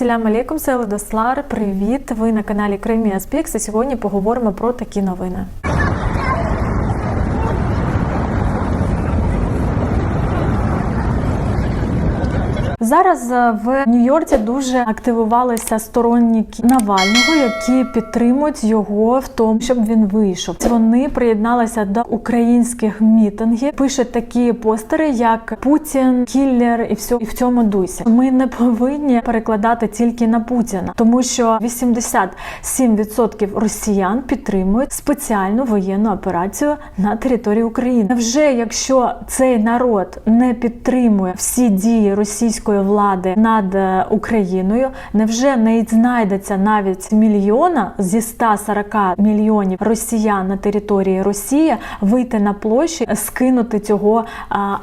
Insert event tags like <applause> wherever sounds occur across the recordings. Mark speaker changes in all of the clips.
Speaker 1: Салям алейкум, це. Привіт! Ви на каналі Кримі Аспікс. І сьогодні поговоримо про такі новини. Зараз е, в Нью-Йорці дуже активувалися сторонники Навального, які підтримують його в тому, щоб він вийшов. Вони приєдналися до українських мітингів. Пишуть такі постери, як Путін, кіллер і все і в цьому дусі. Ми не повинні перекладати тільки на Путіна, тому що 87% росіян підтримують спеціальну воєнну операцію на території України. Вже якщо цей народ не підтримує всі дії російської влади над е, Україною, невже не знайдеться навіть мільйона зі 140 мільйонів росіян на території Росії вийти на площі, скинути цього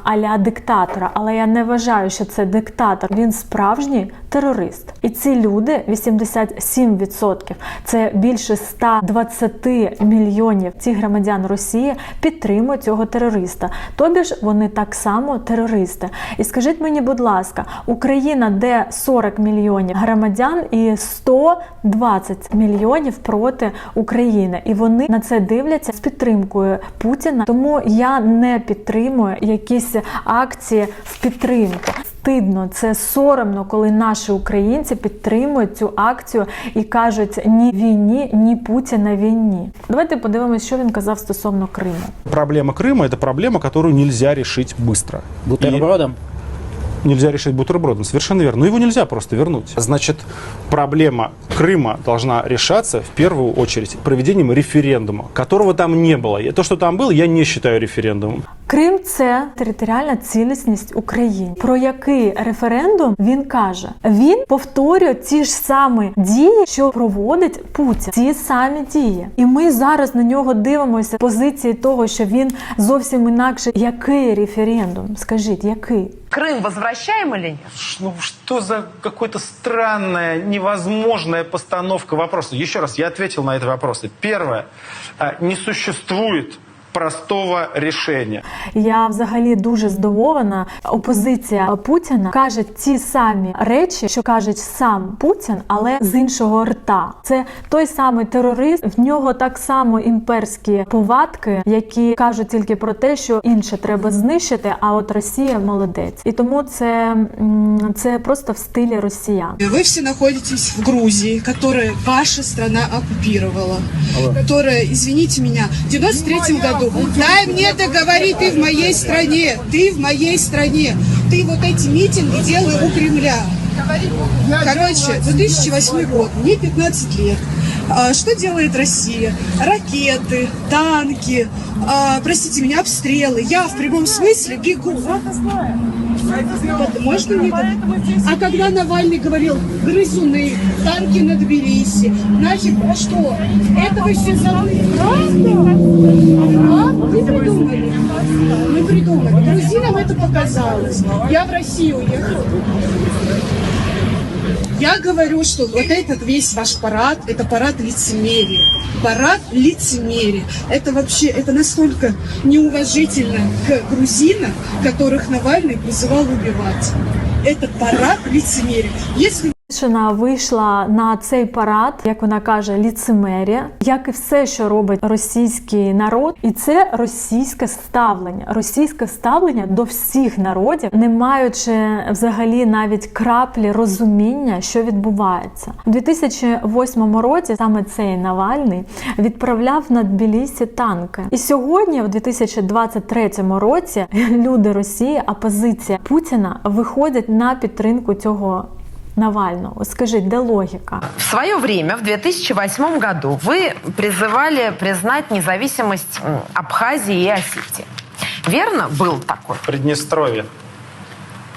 Speaker 1: аля диктатора? Але я не вважаю, що це диктатор. Він справжній терорист. І ці люди 87%, це більше 120 мільйонів цих громадян Росії підтримують цього терориста. Тобі ж вони так само терористи. І скажіть мені, будь ласка, Україна, де 40 мільйонів громадян і 120 мільйонів проти України, і вони на це дивляться з підтримкою Путіна. Тому я не підтримую якісь акції в підтримку. Стидно, це соромно, коли наші українці підтримують цю акцію і кажуть ні війні, ні Путіна війні. Давайте подивимось, що він казав стосовно Криму.
Speaker 2: Проблема Крыма – это проблема, которую нельзя решить быстро.
Speaker 3: Бутербродом?
Speaker 2: И нельзя решить бутербродом, совершенно верно. Но его нельзя просто вернуть. Значит, проблема Крыма должна решаться в первую очередь проведением референдума, которого там не было. И то, что там было, я не считаю референдумом.
Speaker 1: Крим це територіальна цілісність України. Про який референдум він каже? Він повторює ті ж самі дії, що проводить Путін. Ті самі дії. І ми зараз на нього дивимося з позиції того, що він зовсім інакше. Який референдум? Скажіть, який?
Speaker 4: Крым возвращаем или нет?
Speaker 5: Ш- Ну что за какая-то странная, невозможная постановка вопроса? Еще раз, я ответил на эти вопросы. Первое. а, Не существует простого решения.
Speaker 1: Я взагалі дуже здивована. Опозиція Путіна каже ті самі речі, що каже сам Путін, але з іншого рта. Це той самий терорист. В нього так само імперські повадки, які кажуть тільки про те, що інше треба знищити. А от Росія молодець, і тому це, це просто в стилі росіян.
Speaker 6: Вы все находитесь в Грузии, которую ваша страна оккупировала, которая, извините меня, в 93 году. Дай мне договорить, ты в моей стране, ты в моей стране, ты вот эти митинги делай у Кремля. Короче, 2008 год, мне 15 лет. А, Что делает Россия? Ракеты, танки, а, простите меня, обстрелы. Я в прямом смысле бегу. Можно мне? А когда Навальный говорил, грызуны, танки на Тбилиси, нафиг, а что? Это вы все забыли. А? Вы придумали. Мы придумали. Грузинам это показалось. Я в Россию уехала. Я говорю, что вот этот весь ваш парад, это парад лицемерия. Парад лицемерия. Это вообще, это настолько неуважительно к грузинам, которых Навальный призывал убивать. Это парад лицемерия. Если
Speaker 1: Дівчина вийшла на цей парад, як вона каже, ліцемерія, як і все, що робить російський народ, і це російське ставлення, російське ставлення до всіх народів, не маючи взагалі навіть краплі розуміння, що відбувається у 2008 році. Саме цей Навальний відправляв на Тбілісі танки. І сьогодні, у 2023 році, люди Росії, опозиція Путіна виходять на підтримку цього. Навального. Скажіть, де логіка?
Speaker 4: В свое время, в 2008 году, вы призывали признать независимость м, Абхазии и Осетии. Верно? Был такой.
Speaker 5: Приднестровье.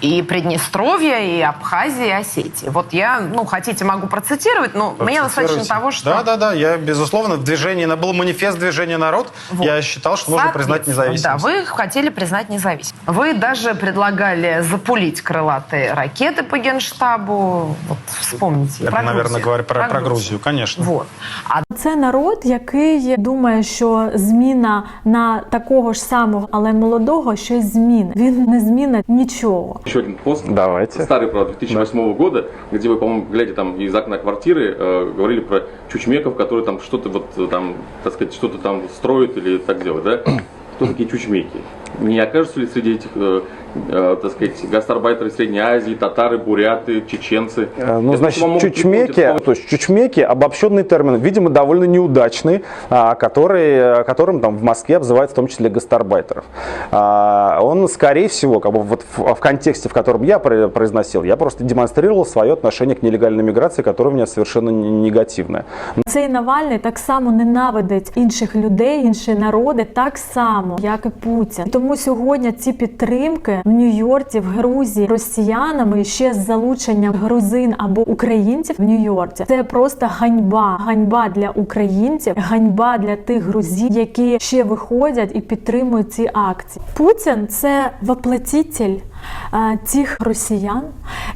Speaker 4: И Приднестровье, и Абхазия, и Осетия. Вот я, ну, хотите, могу процитировать, но мне достаточно того, что...
Speaker 5: Да, да, да. Я, безусловно, в движении, был манифест движения «Народ».
Speaker 4: Вот.
Speaker 5: Я считал, что нужно признать
Speaker 4: Соответственно,
Speaker 5: независимость.
Speaker 4: Да, вы хотели признать независимость. Вы даже предлагали запулить крылатые ракеты по генштабу. Вот вспомните.
Speaker 5: Это,
Speaker 4: про
Speaker 5: наверное,
Speaker 4: Грузию.
Speaker 5: говоря про, про Грузию, конечно.
Speaker 4: Вот. А
Speaker 1: Це народ, який думає, що зміна на такого ж самого, але молодого щось змінить. Він не змінить нічого.
Speaker 3: еще один пост.
Speaker 2: Давайте.
Speaker 3: Старый, правда, 2008 года, где вы, по-моему, глядя там из окна квартиры, э, говорили про чучмеков, которые там что-то вот э, там, так сказать, что-то там строят или так делают, да? <clears throat> Кто такие чучмеки? Не окажутся ли среди этих, э, э, так сказать, гастарбайтеры Средней Азии, татары, буряты, чеченцы?
Speaker 2: Э, Ну,
Speaker 3: Это
Speaker 2: значит,
Speaker 3: вам могут
Speaker 2: чучмеки,
Speaker 3: придумать это
Speaker 2: то есть чучмеки, обобщенный термин, видимо, довольно неудачный, а, который, э, которым там в Москве обзывают в том числе гастарбайтеров. А, Он, скорее всего, как бы вот в, в контексте, в котором я про- произносил, я просто демонстрировал свое отношение к нелегальной миграции, которое у меня совершенно н- негативное.
Speaker 1: Цей Навальний так само ненавидить інших людей, інші народи, так само, як і Путін. Тому сьогодні ці підтримки в Нью-Йорці, в Грузії росіянами ще з залученням грузин або українців в Нью-Йорці. Це просто ганьба. Ганьба для українців, ганьба для тих грузів, які ще виходять і підтримують ці акції. Путін це воплотитель тих росіян,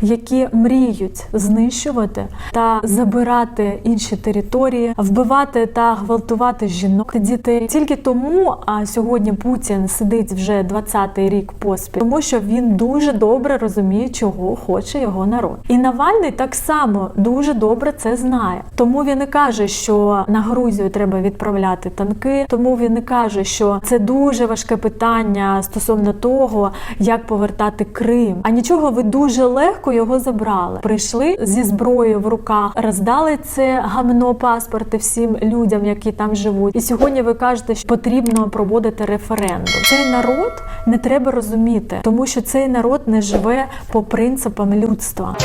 Speaker 1: які мріють знищувати та забирати інші території, вбивати та гвалтувати жінок та дітей. Тільки тому а сьогодні Путін сидить вже 20-й рік поспіль, тому що він дуже добре розуміє, чого хоче його народ. І Навальний так само дуже добре це знає. Тому він і каже, що на Грузію треба відправляти танки. Тому він і каже, що це дуже важке питання стосовно того, як повертати Крим. А нічого, ви дуже легко його забрали. Прийшли зі зброєю в руках, роздали це гамно паспорти всім людям, які там живуть. І сьогодні ви кажете, що потрібно проводити референдум. Цей народ не треба розуміти, тому що цей народ не живе по принципам людства.